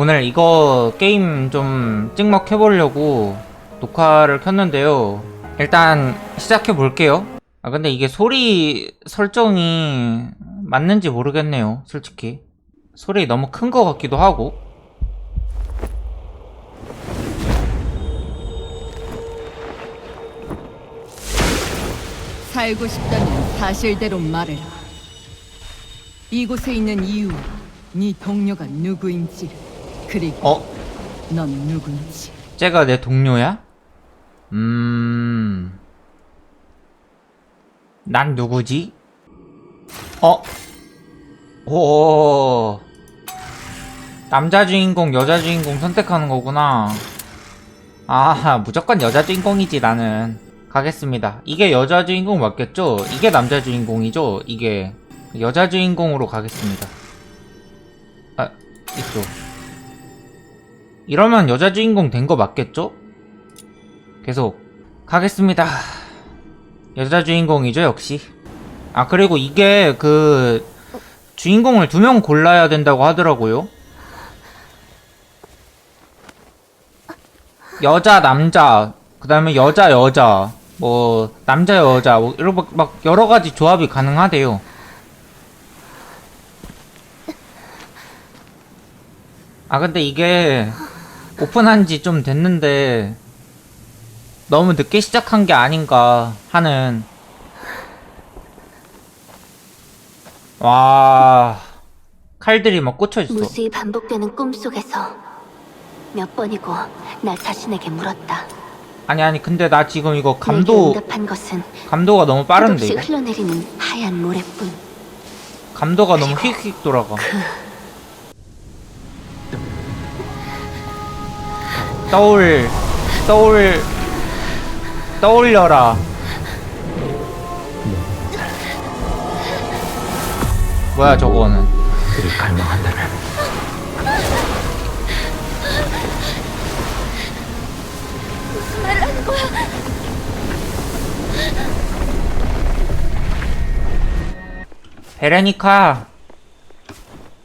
오늘 이거 게임 좀 찍먹해보려고 녹화를 켰는데요. 일단 시작해볼게요. 아, 근데 이게 소리 설정이 맞는지 모르겠네요, 솔직히. 소리 너무 큰 것 같기도 하고. 살고 싶다면 사실대로 말해라. 이곳에 있는 이유와 네 동료가 누구인지 그리고 어? 넌 누구인지 쟤가 내 동료야? 음. 난 누구지? 어? 오. 남자 주인공, 여자 주인공 선택하는 거구나. 아, 무조건 여자 주인공이지, 나는. 가겠습니다. 이게 여자 주인공 맞겠죠? 이게 남자 주인공이죠? 이게. 여자 주인공으로 가겠습니다. 아, 이쪽. 이러면 여자 주인공 된 거 맞겠죠? 계속 가겠습니다. 여자 주인공이죠, 역시. 아, 그리고 이게 그 주인공을 두 명 골라야 된다고 하더라고요. 여자, 남자, 그 다음에 여자, 여자, 뭐, 남자, 여자, 뭐, 이런 막, 막 여러 가지 조합이 가능하대요. 아, 근데 이게 오픈한 지 좀 됐는데 너무 늦게 시작한 게 아닌가 하는 와 칼들이 막 꽂혀 있어. 무수히 반복되는 꿈속에서 몇 번이고 나 자신에게 물었다. 아니 아니 근데 나 지금 이거 내게 감도 응답한 것은 감도가 너무 빠른데 끝없이 이거 흘러내리는 하얀 모래뿐. 감도가 너무 휙휙 돌아가. 떠올 떠올 떠올려라. 뭐야 저거는? 그를 갈망한다면 말하는 거야. 베레니카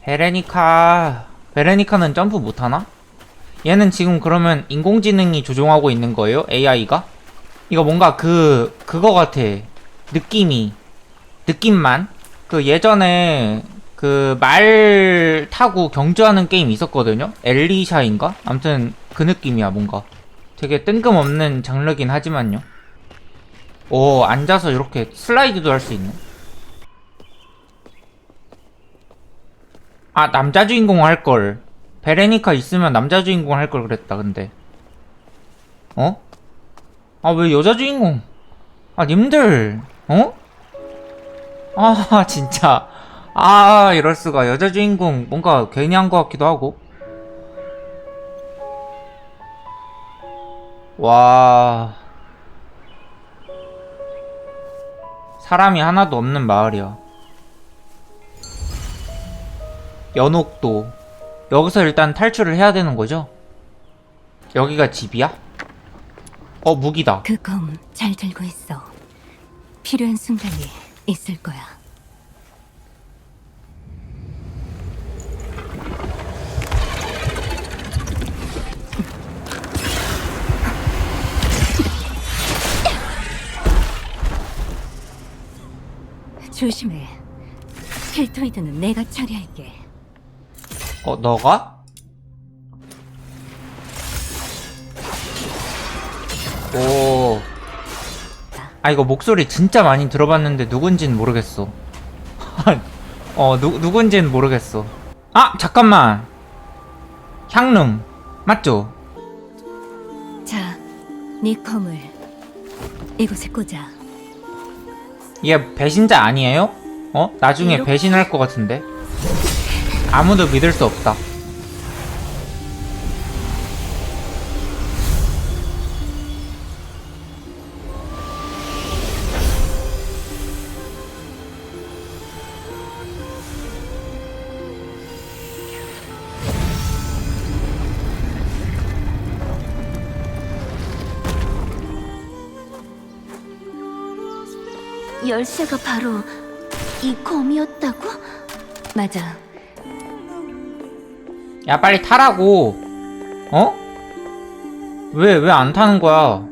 베레니카 베레니카는 점프 못하나? 얘는 지금 그러면 인공지능이 조종하고 있는 거예요? AI가? 이거 뭔가 그 그거 같아 느낌이 느낌만 그 예전에 그 말 타고 경주하는 게임 있었거든요? 엘리샤인가? 아무튼 그 느낌이야 뭔가 되게 뜬금없는 장르긴 하지만요 오 앉아서 이렇게 슬라이드도 할 수 있네 아 남자 주인공 할 걸. 베레니카 있으면 남자 주인공 할 걸 그랬다 근데. 어? 아 왜 여자 주인공? 아 님들 어? 아 진짜 아 이럴 수가 여자 주인공 뭔가 괜히 한 것 같기도 하고. 와 사람이 하나도 없는 마을이야. 연옥도 여기서 일단 탈출을 해야 되는 거죠? 여기가 집이야? 어 무기다 그 검 잘 들고 있어. 필요한 순간이 있을 거야. 조심해. 켈토이드는 내가 처리할게. 어 너가? 오. 아 이거 목소리 진짜 많이 들어봤는데 누군진 모르겠어. 어 누, 누군진 모르겠어. 아 잠깐만. 향릉 맞죠? 자, 네 검을 이곳에 꽂아. 얘 배신자 아니에요? 어? 나중에 배신할 것 같은데. 아무도 믿을 수 없다. 열쇠가 바로 이 검이었다고? 맞아. 야 빨리 타라고 어? 왜 왜 안 타는 거야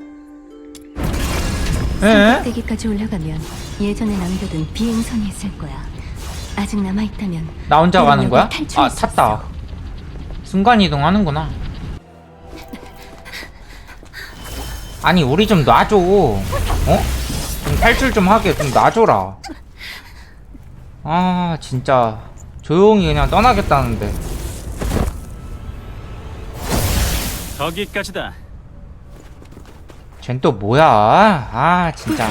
에? 꼭대기까지 올라가면 예전에 남겨둔 비행선이 있을 거야. 아직 남아 있다면 나 혼자 가는 거야? 아수 탔다. 순간이동 하는구나 아니 우리 좀 놔줘 어? 좀 탈출 좀 하게 좀 놔줘라 아 진짜 조용히 그냥 떠나겠다는데 저기까지다. 쟨 또 뭐야 아 진짜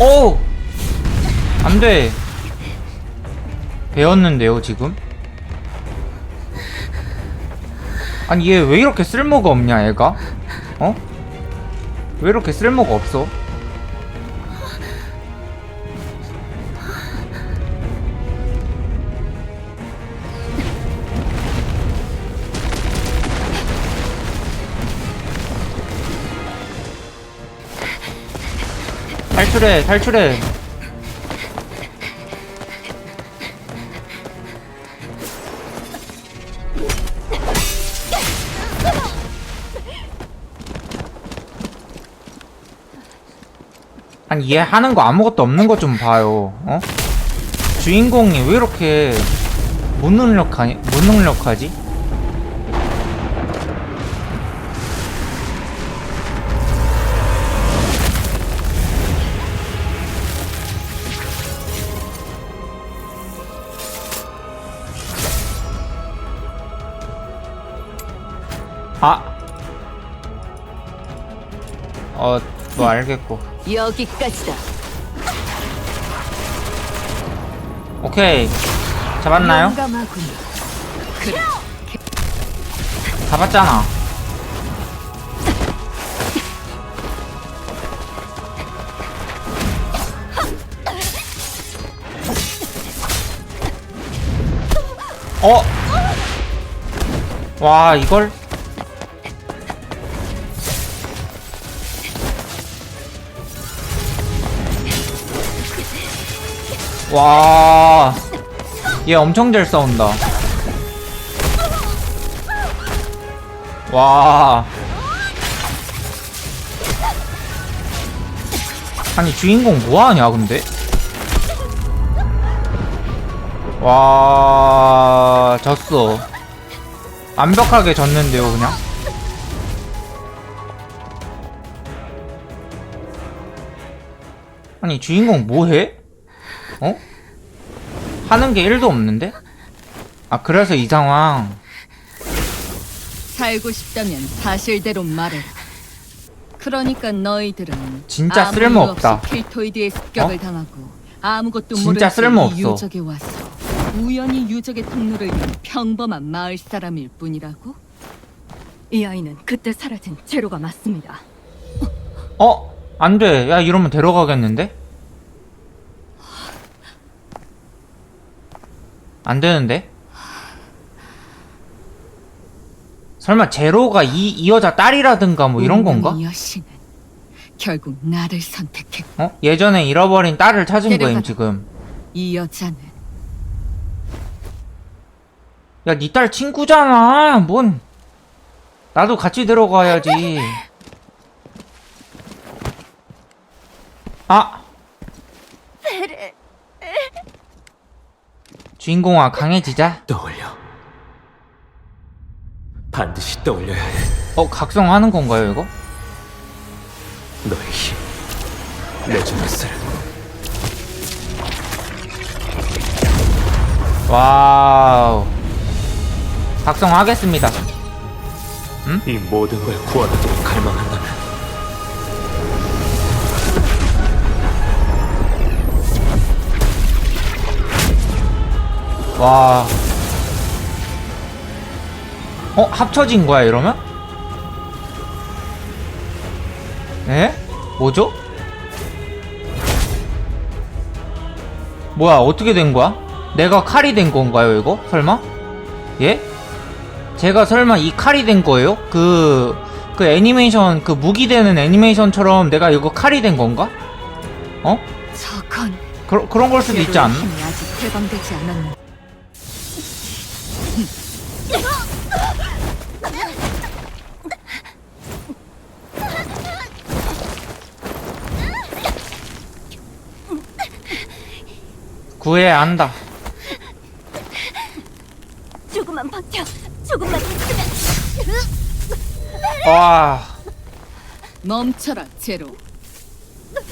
오! 안 돼 배웠는데요 지금? 아니 얘 왜 이렇게 쓸모가 없냐 얘가? 어? 왜 이렇게 쓸모가 없어? 탈출해 탈출해 아니 얘 하는 거 아무것도 없는 거 좀 봐요 어? 주인공이 왜 이렇게 무능력하니 무능력하지? 뭐 알겠고. 여기까지다. 오케이. 잡았나요? 용감하군. 그래. 잡았잖아. 어? 와, 이걸? 와, 얘 엄청 잘 싸운다. 와. 아니 주인공 뭐하냐 근데? 와 졌어 완벽하게 졌는데요 그냥 아니 주인공 뭐해? 어? 하는 게 1도 없는데? 아 그래서 이 상황 살고 싶다면 사실대로 말해. 그러니까 너희들은 진짜 아무 쓸모없다. 없이 킬토이드의 습격을 어? 당하고 아무것도 진짜 쓸모없어. 유적에 와서 우연히 유적의 통로를 연 평범한 마을 사람일 뿐이라고? 이 아이는 그때 사라진 제로가 맞습니다. 어? 안돼 야 이러면 데려가겠는데? 안 되는데? 설마 제로가 이, 이 여자 딸이라든가 뭐 이런 건가? 운명의 여신은 결국 나를 선택했고 어? 예전에 잃어버린 딸을 찾은 거임. 지금 이 여자는 야 니 딸 친구잖아 뭔 나도 같이 들어가야지 아 주인공아 강해지자 떠올려. 반드시 떠올려야 해. 어 각성하는 건가요 이거? 너의 힘. 레저너스를 와우 각성하겠습니다 이 모든 걸 구원하기를 갈망한다면 와. 어, 합쳐진 거야, 이러면? 에? 뭐죠? 뭐야, 어떻게 된 거야? 내가 칼이 된 건가요, 이거? 설마? 예? 제가 설마 이 칼이 된 거예요? 그, 그그 애니메이션 그 무기 되는 애니메이션처럼 내가 이거 칼이 된 건가? 어? 저건 그, 그런 걸 수도 있지 않나? 힘이 아직 해방되지 않았네. 구해야 한다. 조금만 버텨. 조금만 있으면. 와, 멈춰라, 제로.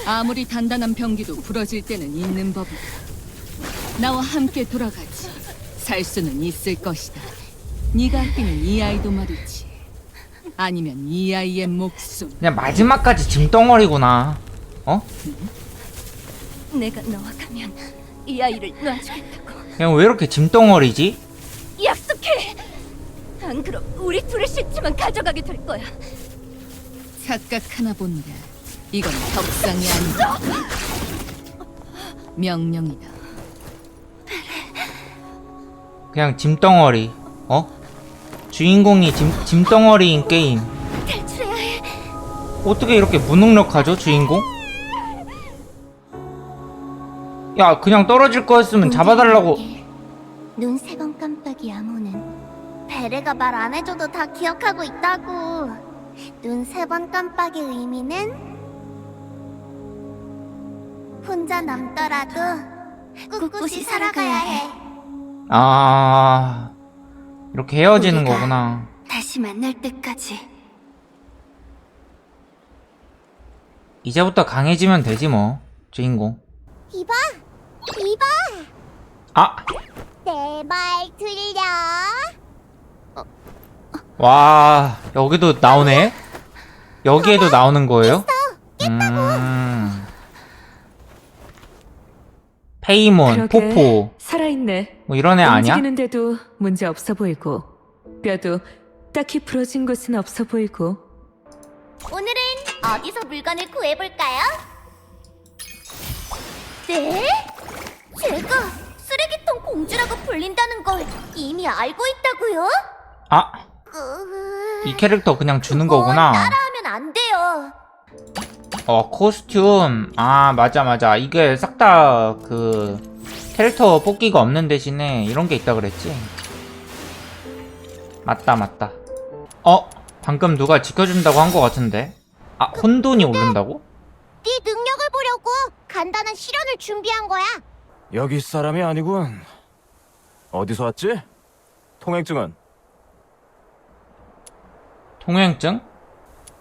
아무리 단단한 병기도 부러질 때는 있는 법이다. 나와 함께 돌아가지. 살 수는 있을 것이다. 네가 아끼는 이 아이도 말이지. 아니면 이 아이의 목숨. 그냥 마지막까지 짐덩어리구나. 어? 내가 너와 가면 이 아이를 놔주겠다고. 그냥 왜 이렇게 짐덩어리지? 약속해. 안 그럼 우리 둘의 시체만 가져가게 될 거야. 착각하나 본데 이건 협상이 아니다. 명령이다. 그냥 짐덩어리. 어? 주인공이 짐, 짐덩어리인 게임. 탈출해야 해. 어떻게 이렇게 무능력하죠, 주인공? 야, 그냥 떨어질 거였으면 잡아달라고. 눈세 번 깜빡이 암호는 베레가 말 안 해줘도 다 기억하고 있다고. 눈 세 번 깜빡의 의미는 혼자 남더라도 꿋꿋이 살아가야 해. 아, 이렇게 헤어지는 우리가- 거구나. 다시 만날 때까지. 이제부터 강해지면 되지 뭐, 주인공. 이봐, 이봐, 아! 내 말 들려? 와, 여기도 나오네? 여기에도 나오는 거예요? 음. 페이몬, 그러게, 포포, 살아있네. 뭐 이런 애 아니야? 움직이는데도 문제 없어 보이고 뼈도 딱히 부러진 곳은 없어 보이고 오늘은 어디서 물건을 구해볼까요? 네? 제가 쓰레기통 공주라고 불린다는 걸 이미 알고 있다고요? 아, 으... 이 캐릭터 그냥 주는 거구나. 따라하면 안 돼요. 어, 코스튬. 아, 맞아, 맞아. 이게 싹 다 그, 캐릭터 뽑기가 없는 대신에 이런 게 있다 그랬지? 맞다, 맞다. 어? 방금 누가 지켜준다고 한 거 같은데? 아, 혼돈이 오른다고? 네 능력을 보려고 간단한 실현을 준비한 거야. 여기 사람이 아니군. 어디서 왔지? 통행증은? 통행증?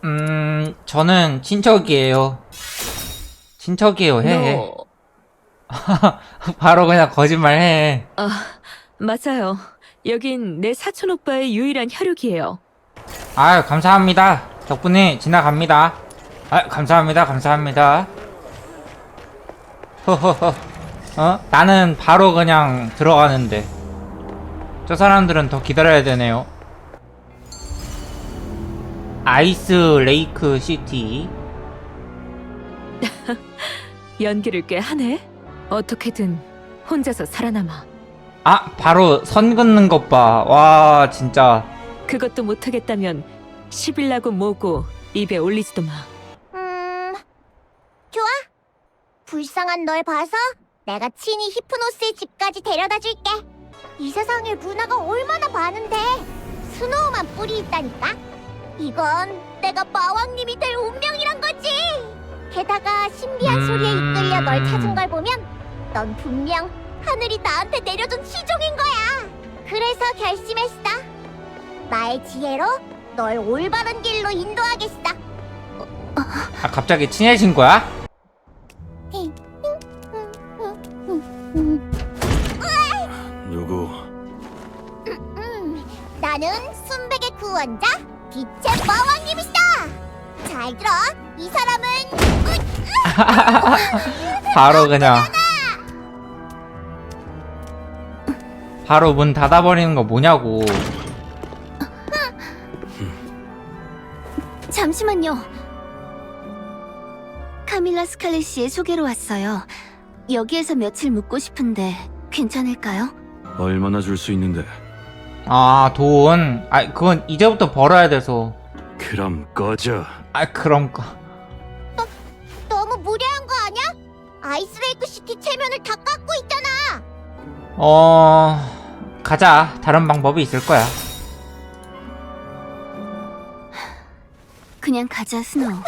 음, 저는 친척이에요. 친척이에요, 해. 해. 너 바로 그냥 거짓말 해. 아, 맞아요. 여긴 내 사촌 오빠의 유일한 혈육이에요. 아유, 감사합니다. 덕분에 지나갑니다. 아, 감사합니다. 감사합니다. 허허허. 어? 나는 바로 그냥 들어가는데. 저 사람들은 더 기다려야 되네요. 아이스 레이크 시티. 연기를 꽤 하네. 어떻게든 혼자서 살아남아. 아, 바로 선 긋는 것 봐. 와, 진짜. 그것도 못하겠다면 10일라고 뭐고 입에 올리지도 마. 음, 좋아. 불쌍한 널 봐서 내가 친히 히프노스의 집까지 데려다 줄게. 이 세상에 문화가 얼마나 많은데 스노우만 뿔이 있다니까. 이건 내가 마왕님이 될 운명이란 거지. 게다가 신비한 음. 소리에 이끌려 널 찾은 걸 보면 넌 분명 하늘이 나한테 내려준 시종인 거야. 그래서 결심했어. 나의 지혜로 널 올바른 길로 인도하겠어. 아, 갑자기 친해진 거야? 원자 빛의 마왕님이시다. 잘 들어, 이 사람은 바로 그냥. 바로 문 닫아버리는 거 뭐냐고. 잠시만요. 카밀라 스칼렛 씨의 소개로 왔어요. 여기에서 며칠 묵고 싶은데 괜찮을까요? 얼마나 줄 수 있는데? 아, 돈. 아, 그건 이제부터 벌어야 돼서. 그럼 꺼져. 아 그럼 거. 너무 무례한 거 아니야? 아이스레이크 시티 체면을 다 깎고 있잖아. 어 가자. 다른 방법이 있을 거야. 그냥 가자, 스노우.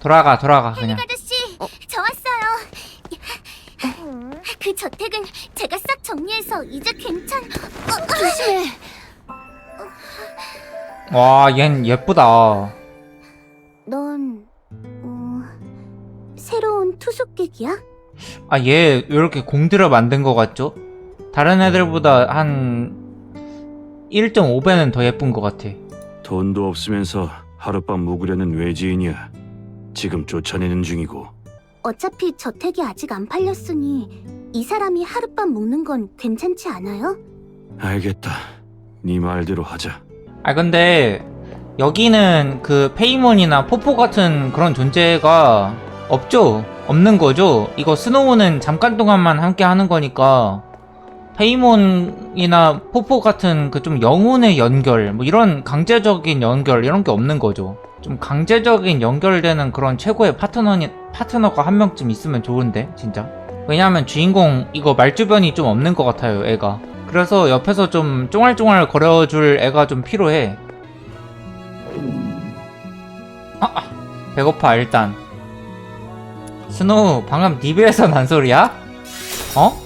돌아가 돌아가 그냥씨, 저 왔어요. 그 저택은 제가 싹 정리해서 이제 괜찮. 조심해. 와, 얜 예쁘다. 넌 어, 새로운 투숙객이야? 아, 얘 이렇게 공들여 만든 것 같죠? 다른 애들보다 한 1.5배는 더 예쁜 것 같아. 돈도 없으면서 하룻밤 묵으려는 외지인이야. 지금 쫓아내는 중이고. 어차피 저택이 아직 안 팔렸으니 이 사람이 하룻밤 묵는 건 괜찮지 않아요? 알겠다. 네 말대로 하자. 아, 근데 여기는 그 페이몬이나 포포 같은 그런 존재가 없죠? 없는 거죠? 이거 스노우는 잠깐 동안만 함께 하는 거니까 페이몬이나 포포 같은 그 좀 영혼의 연결, 뭐 이런 강제적인 연결 이런 게 없는 거죠. 좀 강제적인 연결되는 그런 최고의 파트너 파트너가 한 명쯤 있으면 좋은데 진짜. 왜냐하면 주인공 이거 말주변이 좀 없는 것 같아요, 애가. 그래서 옆에서 좀 쫑알쫑알 거려줄 애가 좀 필요해. 아, 아, 배고파 일단. 스노우 방금 니 배에서 난 소리야? 어?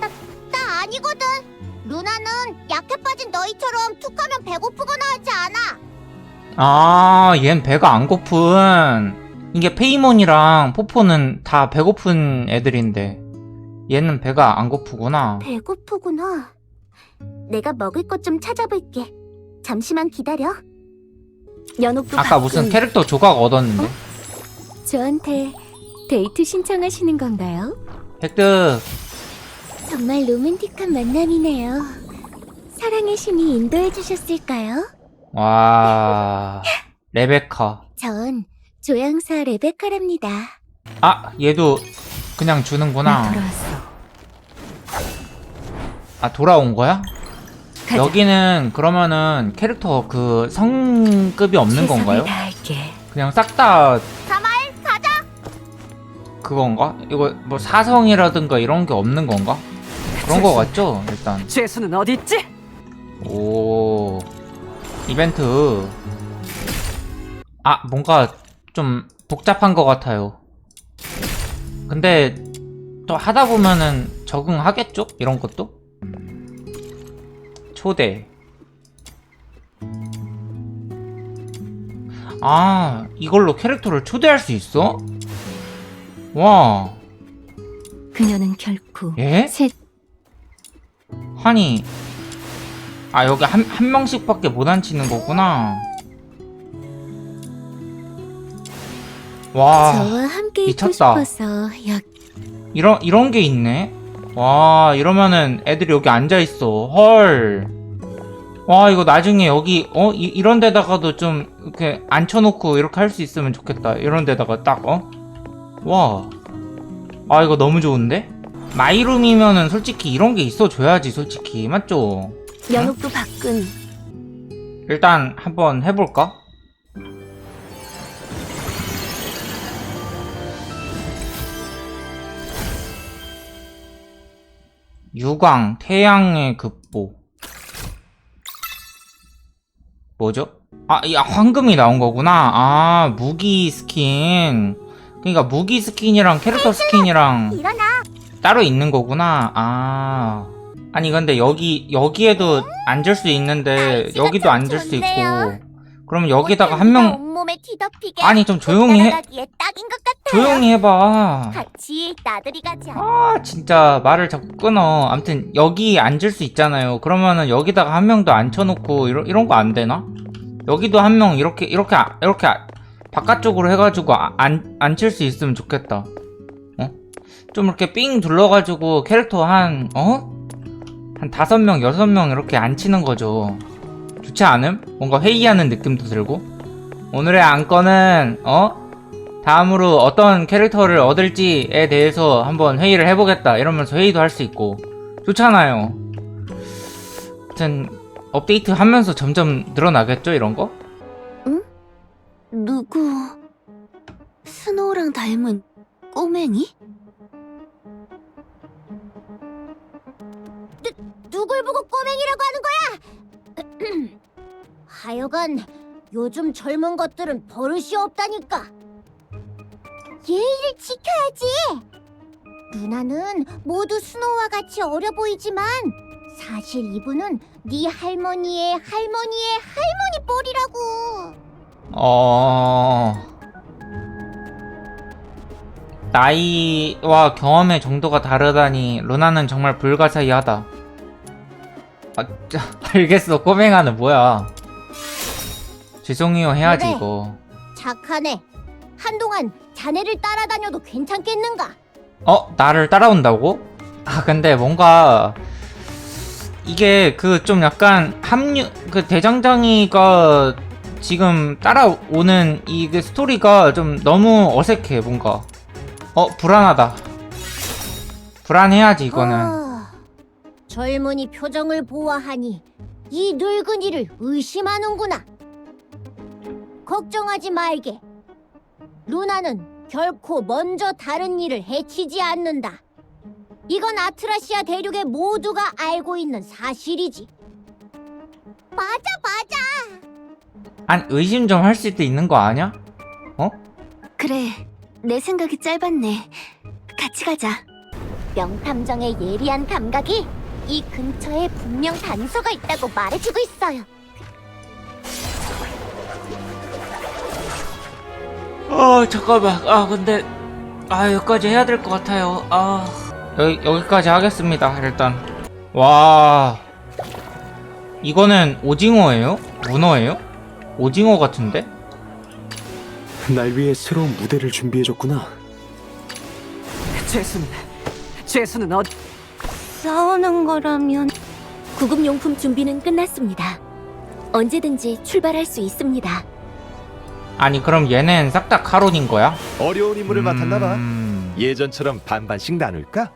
나 아니거든. 루나는 약해 빠진 너희처럼 툭하면 배고프거나 하지 않아. 아, 얜 배가 안 고픈. 이게 페이몬이랑 포포는 다 배고픈 애들인데. 얘는 배가 안 고프구나. 배고프구나. 내가 먹을 것 좀 찾아볼게. 잠시만 기다려. 연옥도 아까 무슨 캐릭터 조각 얻었는데. 저한테 데이트 신청하시는 건가요? 획득. 정말 로맨틱한 만남이네요. 사랑의 신이 인도해 주셨을까요? 와. 레베카. 전 조향사 레베카랍니다. 아, 얘도 그냥 나 주는구나. 돌아왔어. 아, 돌아온 거야? 가자. 여기는 그러면은 캐릭터 그 성급이 없는 건가요? 다할게. 그냥 싹 다 가말 가자. 그건가? 이거 뭐 사성이라든가 이런 게 없는 건가? 그런 거 같죠? 일단. 죄수는 어디 있지? 오. 이벤트. 아, 뭔가 좀 복잡한 것 같아요. 근데 또 하다 보면은 적응하겠죠? 이런 것도? 초대. 아, 이걸로 캐릭터를 초대할 수 있어? 와, 그녀는 결코 예? 새 아니, 아, 여기 한, 한 명씩밖에 못 앉히는 거구나. 와, 저와 함께 있고 미쳤다. 싶어서 여 이런, 이런 게 있네? 와, 이러면은 애들이 여기 앉아 있어. 헐. 와, 이거 나중에 여기, 어? 이, 이런 데다가도 좀, 이렇게 앉혀놓고 이렇게 할 수 있으면 좋겠다. 이런 데다가 딱, 어? 와. 아, 이거 너무 좋은데? 마이룸이면은 솔직히 이런 게 있어줘야지, 솔직히. 맞죠? 연옥도 바꾼 일단 한번 해볼까? 유광, 태양의 급보. 뭐죠? 아, 야, 황금이 나온 거구나. 아, 무기 스킨. 그러니까 무기 스킨이랑 캐릭터 스킨이랑. 따로 있는 거구나. 아. 아니 근데 여기 여기에도 앉을 수 있는데 여기도 참 앉을 수. 있고. 그럼 여기다가 한명온 몸에 뒤덮이게 아니 좀 조용히 해. 따라가기에 딱인 것 같아요. 조용히 해 봐. 같이 나들이 가자. 아, 진짜 말을 자꾸 끊어. 아무튼 여기 앉을 수 있잖아요. 그러면은 여기다가 한명더 앉혀 놓고 이런 이런 거 안 되나? 여기도 한 명 이렇게 이렇게 아- 이렇게 아- 바깥쪽으로 해 가지고 안 앉힐 수 있으면 좋겠다. 어? 좀 이렇게 삥 둘러 가지고 캐릭터 한 어? 한 다섯 명, 여섯 명 이렇게 앉히는 거죠. 좋지 않음? 뭔가 회의하는 느낌도 들고. 오늘의 안건은, 어? 다음으로 어떤 캐릭터를 얻을지에 대해서 한번 회의를 해보겠다. 이러면서 회의도 할 수 있고. 좋잖아요. 하여튼, 업데이트 하면서 점점 늘어나겠죠, 이런 거? 누구 스노우랑 닮은 꼬맹이? 누굴 보고 꼬맹이라고 하는 거야? 하여간 요즘 젊은 것들은 버릇이 없다니까. 예의를 지켜야지. 루나는 모두 스노우와 같이 어려 보이지만 사실 이분은 네 할머니의 할머니의 할머니 뻘이라고. 어... 나이와 경험의 정도가 다르다니 루나는 정말 불가사의하다. 아, 짜, 알겠어. 꼬맹아는 뭐야. 죄송해요 해야지 그래. 이거. 착하네. 한동안 자네를 따라다녀도 괜찮겠는가? 어? 나를 따라온다고? 아 근데 뭔가 이게 그 좀 약간 합류 그 대장장이가 지금 따라오는 이게 스토리가 좀 너무 어색해 뭔가 어 불안하다 불안해야지 이거는 아, 젊은이 표정을 보아하니 이 늙은이를 의심하는구나. 걱정하지 말게. 루나는 결코 먼저 다른 이를 해치지 않는다. 이건 아트라시아 대륙의 모두가 알고 있는 사실이지. 맞아, 맞아. 안 의심 좀 할 수도 있는 거 아니야? 그래, 내 생각이 짧았네. 같이 가자. 명탐정의 예리한 감각이 이 근처에 분명 단서가 있다고 말해주고 있어요. 어 잠깐만 아 근데 아 여기까지 해야 될 것 같아요 아 여기 여기까지 하겠습니다 일단 와 이거는 오징어예요? 문어예요? 오징어 같은데? 날 위해 새로운 무대를 준비해줬구나. 재수는 재수는 어 싸우는 거라면 구급용품 준비는 끝났습니다. 언제든지 출발할 수 있습니다. 아니 그럼 얘는 싹 다 카론인 거야? 어려운 임무를 맡았나봐. 음... 예전처럼 반반씩 나눌까?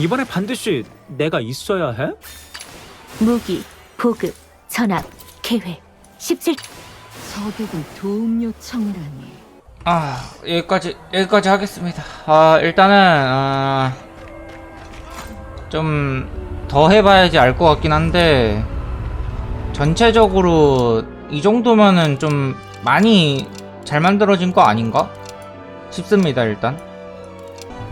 이번에 반드시 내가 있어야 해? 무기, 보급, 전압, 계획, 17 서격은 도움 요청이라니. 아 여기까지 여기까지 하겠습니다. 아 일단은 어, 좀더 해봐야지 알 것 같긴 한데 전체적으로 이 정도면은 좀 많이 잘 만들어진 거 아닌가 싶습니다 일단.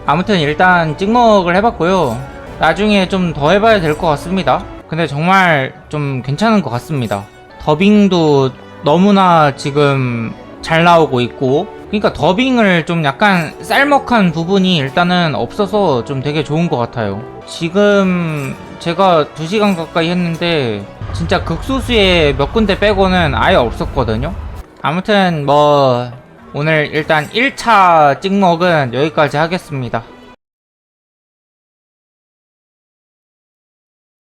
아무튼 일단 찍먹을 해봤고요. 나중에 좀 더 해봐야 될 것 같습니다. 근데 정말 좀 괜찮은 것 같습니다. 더빙도 너무나 지금 잘 나오고 있고 그러니까 더빙을 좀 약간 쌀먹한 부분이 일단은 없어서 좀 되게 좋은 것 같아요. 지금 제가 2시간 가까이 했는데 진짜 극소수의 몇 군데 빼고는 아예 없었거든요. 아무튼 뭐 오늘 일단 1차 찍먹은 여기까지 하겠습니다